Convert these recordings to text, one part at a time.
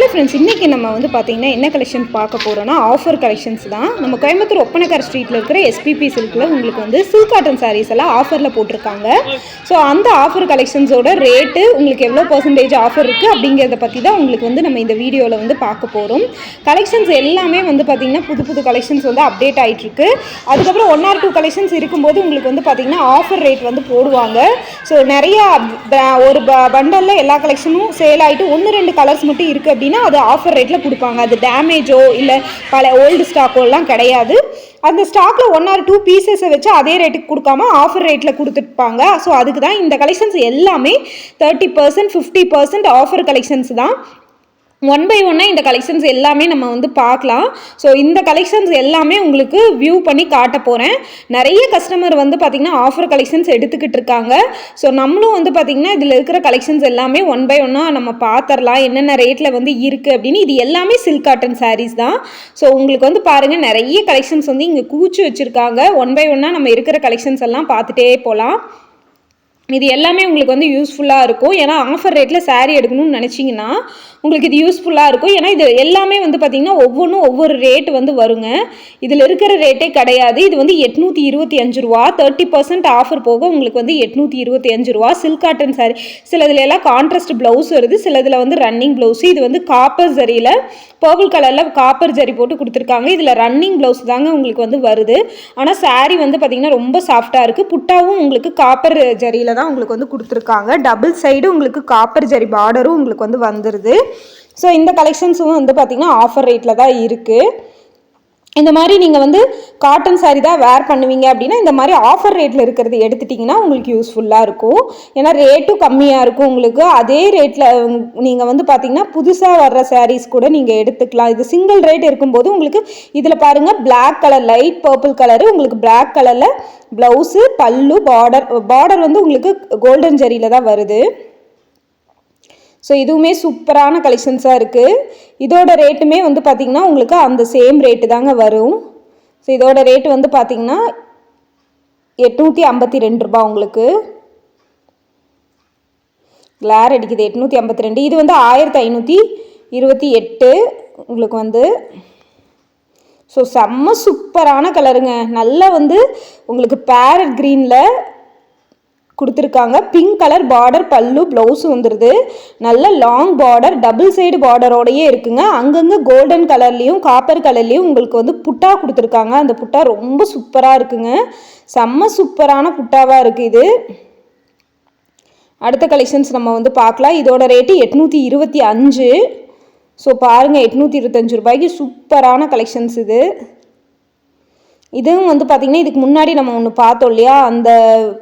Hello friends இன்றைக்கி நம்ம வந்து பார்த்திங்கன்னா என்ன கலெக்ஷன் பார்க்க போகிறோன்னா ஆஃபர் கலெக்ஷன்ஸ் தான். நம்ம கோயம்புத்தூர் ஒப்பனக்கார் ஸ்ட்ரீட்டில் இருக்கிற எஸ்பிபி சில்கில் உங்களுக்கு வந்து சில்க் காட்டன் சாரீஸ் எல்லாம் ஆஃபரில் போட்டிருக்காங்க. ஸோ அந்த ஆஃபர் கலெக்ஷன்ஸோட ரேட்டு உங்களுக்கு எவ்வளோ பர்சன்டேஜ் ஆஃபர் இருக்குது அப்படிங்கிறத பற்றி தான் உங்களுக்கு வந்து நம்ம இந்த வீடியோவில் வந்து பார்க்க போகிறோம் கலெக்ஷன்ஸ் எல்லாமே வந்து பார்த்திங்கன்னா புது புது கலெக்ஷன்ஸ் வந்து அப்டேட் ஆகிட்டுருக்கு அதுக்கப்புறம் ஒன் ஆர் டூ கலெக்ஷன்ஸ் இருக்கும்போது உங்களுக்கு வந்து பார்த்திங்கன்னா ஆஃபர் ரேட் வந்து போடுவாங்க. ஸோ நிறையா ப- ஒரு பண்டலில் எல்லா கலெக்ஷனும் சேல் ஆகிட்டு ஒன்று ரெண்டு கலர்ஸ் மட்டும் இருக்குது அப்படின்னு அது ஆஃபர் ரேட்டில் கொடுப்பாங்க. அது டேமேஜோ இல்லை பல ஓல்டு ஸ்டாக்கோலாம் கிடையாது. அந்த ஸ்டாக்கில் ஒன் ஆர் டூ பீசஸை வச்சு அதே ரேட்டுக்கு கொடுக்காம ஆஃபர் ரேட்டில் கொடுத்துருப்பாங்க. ஸோ அதுக்கு தான் இந்த கலெக்ஷன்ஸ் எல்லாமே thirty percent fifty percent offer collections தான். ஒன் பை ஒன்னாக இந்த கலெக்ஷன்ஸ் எல்லாமே நம்ம வந்து பார்க்கலாம். ஸோ இந்த கலெக்ஷன்ஸ் எல்லாமே உங்களுக்கு வியூ பண்ணி காட்ட போகிறேன் நிறைய கஸ்டமர் வந்து பார்த்திங்கன்னா ஆஃபர் கலெக்ஷன்ஸ் எடுத்துக்கிட்டு இருக்காங்க. ஸோ நம்மளும் வந்து பார்த்திங்கன்னா இதில் இருக்கிற கலெக்ஷன்ஸ் எல்லாமே ஒன் பை ஒன்னாக நம்ம பார்த்துடலாம் என்னென்ன ரேட்டில் வந்து இருக்குது அப்படின்னு இது எல்லாமே சில்க் காட்டன் சாரீஸ் தான். ஸோ உங்களுக்கு வந்து பாருங்கள் நிறைய கலெக்ஷன்ஸ் வந்து இங்கே கூச்சி வச்சுருக்காங்க. ஒன் பை ஒன்னாக நம்ம இருக்கிற கலெக்ஷன்ஸ் எல்லாம் பார்த்துட்டே போகலாம் இது எல்லாமே உங்களுக்கு வந்து யூஸ்ஃபுல்லாக இருக்கும். ஏன்னா ஆஃபர் ரேட்டில் சாரீ எடுக்கணும்னு நினச்சிங்கன்னா உங்களுக்கு இது யூஸ்ஃபுல்லாக இருக்கும். ஏன்னா இது எல்லாமே வந்து பார்த்திங்கன்னா ஒவ்வொன்றும் ஒவ்வொரு ரேட் வந்து வருங்க. இதில் இருக்கிற ரேட்டே கிடையாது. இது வந்து எட்நூற்றி இருபத்தி அஞ்சு ரூபா. தேர்ட்டி பர்சன்ட் ஆஃபர் போக உங்களுக்கு வந்து எட்நூற்றி இருபத்தி அஞ்சு ரூபா. Silk cotton saree. சிலதுல எல்லாம் கான்ட்ராஸ்ட் ப்ளவுஸ் வருது. சிலதில் வந்து ரன்னிங் ப்ளவுஸு இது வந்து காப்பர் ஜரியில் பர்பிள் கலரில் காப்பர் ஜரி போட்டு கொடுத்துருக்காங்க. இதில் ரன்னிங் ப்ளவுஸ் தாங்க உங்களுக்கு வந்து வருது. ஆனால் சாரீ வந்து பார்த்திங்கன்னா ரொம்ப சாஃப்டாக இருக்குது புட்டாவும் உங்களுக்கு காப்பர் ஜரியில் தான் உங்களுக்கு வந்து கொடுத்துருக்காங்க. டபுள் சைடு உங்களுக்கு காப்பர் ஜரி பார்டரும் உங்களுக்கு வந்து வந்துடுது ஸோ இந்த கலெக்ஷன்ஸும் வந்து பார்த்திங்கன்னா ஆஃபர் ரேட்டில் தான் இருக்குது இந்த மாதிரி நீங்கள் வந்து காட்டன் சாரீ தான் வேர் பண்ணுவீங்க அப்படின்னா இந்த மாதிரி ஆஃபர் ரேட்டில் இருக்கிறது எடுத்துட்டிங்கன்னா உங்களுக்கு யூஸ்ஃபுல்லாக இருக்கும். ஏன்னா ரேட்டும் கம்மியாக இருக்கும் உங்களுக்கு. அதே ரேட்டில் நீங்கள் வந்து பார்த்தீங்கன்னா புதுசாக வர்ற சாரீஸ் கூட நீங்கள் எடுத்துக்கலாம். இது சிங்கிள் ரேட் இருக்கும்போது உங்களுக்கு இதில் பாருங்கள் black colour light purple colour உங்களுக்கு பிளாக் கலரில் ப்ளவுஸு பல்லு பார்டர் பார்டர் வந்து உங்களுக்கு கோல்டன் ஜரியில் தான் வருது. ஸோ இதுவுமே சூப்பரான கலெக்ஷன்ஸாக இருக்குது இதோட ரேட்டுமே வந்து பார்த்திங்கன்னா உங்களுக்கு அந்த சேம் ரேட்டு தாங்க வரும். ஸோ இதோட ரேட்டு வந்து பார்த்திங்கன்னா எட்நூற்றி ஐம்பத்தி ரெண்டு ரூபா உங்களுக்கு. கிளார் அடிக்குது எட்நூற்றி ஐம்பத்தி ரெண்டு. இது வந்து ஆயிரத்தி ஐநூற்றி இருபத்தி எட்டு உங்களுக்கு வந்து. ஸோ செம்ம சூப்பரான கலருங்க நல்லா வந்து உங்களுக்கு பேரட் க்ரீனில் கொடுத்துருக்காங்க. பிங்க் கலர் பார்டர் பல்லு ப்ளவுஸ் வந்துடுது நல்ல லாங் பார்டர் டபுள் சைடு பார்டரோடையே இருக்குங்க. அங்கங்கே கோல்டன் கலர்லேயும் காப்பர் கலர்லேயும் உங்களுக்கு வந்து புட்டா கொடுத்துருக்காங்க. அந்த புட்டா ரொம்ப சூப்பராக இருக்குங்க. செம்ம சூப்பரான புட்டாவாக இருக்குது இது. அடுத்த கலெக்ஷன்ஸ் நம்ம வந்து பார்க்கலாம். இதோட ரேட்டு எட்நூற்றி இருபத்தி அஞ்சு. ஸோ பாருங்கள் எட்நூற்றி இருபத்தஞ்சு ரூபாய்க்கு சூப்பரான கலெக்ஷன்ஸ் இது. இதுவும் வந்து பார்த்திங்கன்னா இதுக்கு முன்னாடி நம்ம ஒன்று பார்த்தோம் இல்லையா? அந்த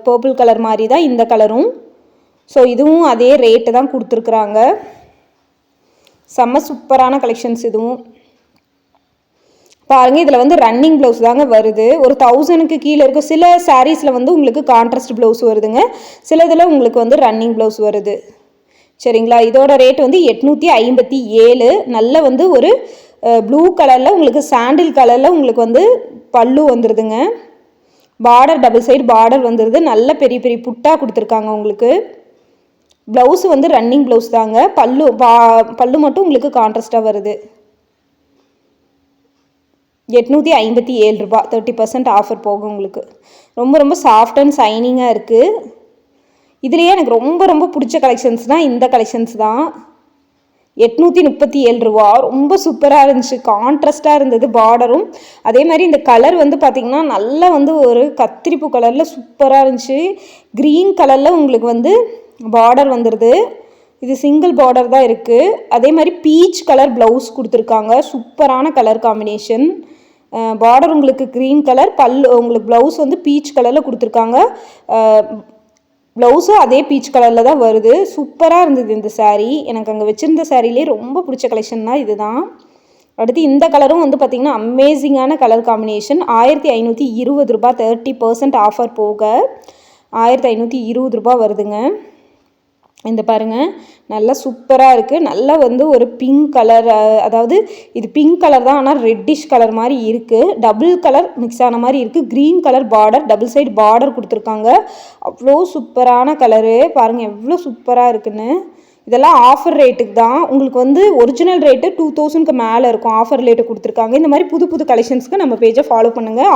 பர்பிள் கலர் மாதிரி தான் இந்த கலரும் ஸோ இதுவும் அதே ரேட்டு தான் கொடுத்துருக்குறாங்க. செம்ம சூப்பரான கலெக்ஷன்ஸ் இதுவும். பாருங்கள் இதில் வந்து ரன்னிங் ப்ளவுஸ் தாங்க வருது. ஒரு தௌசண்ட்க்கு கீழே இருக்க சில சாரீஸில் வந்து உங்களுக்கு கான்ட்ராஸ்ட் ப்ளவுஸ் வருதுங்க. சில இதில் உங்களுக்கு வந்து ரன்னிங் ப்ளவுஸ் வருது. சரிங்களா? இதோட ரேட் வந்து எட்நூற்றி ஐம்பத்தி ஏழு. நல்ல வந்து ஒரு ப்ளூ கலரில் உங்களுக்கு சாண்டில் கலரில் உங்களுக்கு வந்து பல்லு வந்துடுதுங்க பார்டர் டபுள் சைடு பார்டர் வந்துடுது நல்ல பெரிய பெரிய புட்டா கொடுத்துருக்காங்க உங்களுக்கு. ப்ளவுஸ் வந்து ரன்னிங் ப்ளவுஸ் தாங்க. பல்லு பா பல்லு மட்டும் உங்களுக்கு கான்ட்ராஸ்ட்டாக வருது. எட்நூற்றி ஐம்பத்தி ஏழு ரூபா. தேர்ட்டி பர்சன்ட் ஆஃபர் போகும் உங்களுக்கு. ரொம்ப ரொம்ப சாஃப்ட் அண்ட் சைனிங்காக இருக்குது இதுலேயே எனக்கு ரொம்ப ரொம்ப பிடிச்ச கலெக்ஷன்ஸ்னால் இந்த கலெக்ஷன்ஸ் தான். எட்நூற்றி முப்பத்தி ஏழு ரூபா. ரொம்ப சூப்பராக இருந்துச்சு. கான்ட்ராஸ்டாக இருந்தது பார்டரும் அதே மாதிரி இந்த கலர் வந்து பார்த்திங்கன்னா நல்லா வந்து ஒரு கத்திரிப்பு கலரில் சூப்பராக இருந்துச்சு. க்ரீன் கலரில் உங்களுக்கு வந்து பார்டர் வந்துடுது இது சிங்கிள் பார்டர் தான் இருக்குது அதே மாதிரி பீச் கலர் ப்ளவுஸ் கொடுத்துருக்காங்க. சூப்பரான கலர் காம்பினேஷன் பார்டர் உங்களுக்கு க்ரீன் கலர் பல்லு உங்களுக்கு ப்ளவுஸ் வந்து பீச் கலரில் கொடுத்துருக்காங்க. ப்ளவுஸும் அதே பீச் கலரில் தான் வருது. சூப்பராக இருந்தது இந்த சாரீ எனக்கு அங்கே வச்சுருந்த சாரீலே ரொம்ப பிடிச்ச கலெக்ஷன் தான் இதுதான். அடுத்து இந்த கலரும் வந்து பார்த்திங்கன்னா அமேசிங்கான கலர் காம்பினேஷன் ஆயிரத்தி ஐநூற்றி இருபது ரூபா தேர்ட்டி பர்சன்ட் ஆஃபர் போக ஆயிரத்தி ஐநூற்றி இருபது ரூபா வருதுங்க. இந்த பாருங்கள் நல்லா சூப்பராக இருக்குது நல்லா வந்து ஒரு பிங்க் கலர் அதாவது இது பிங்க் கலர் தான் ஆனால் ரெட்டிஷ் கலர் மாதிரி இருக்குது டபுள் கலர் மிக்ஸ் ஆன மாதிரி இருக்குது green colour border double side border கொடுத்துருக்காங்க. அவ்வளோ சூப்பரான கலரு பாருங்கள் எவ்வளோ சூப்பராக இருக்குன்னு. இதெல்லாம் ஆஃபர் ரேட்டுக்கு தான். உங்களுக்கு வந்து ஒரிஜினல் ரேட்டு டூ தௌசண்ட்க்கு மேலே இருக்கும். ஆஃபர் ரேட்டு கொடுத்துருக்காங்க. இந்த மாதிரி புது புது கலெக்ஷன்ஸ்க்கு நம்ம பேஜை ஃபாலோ பண்ணுங்கள்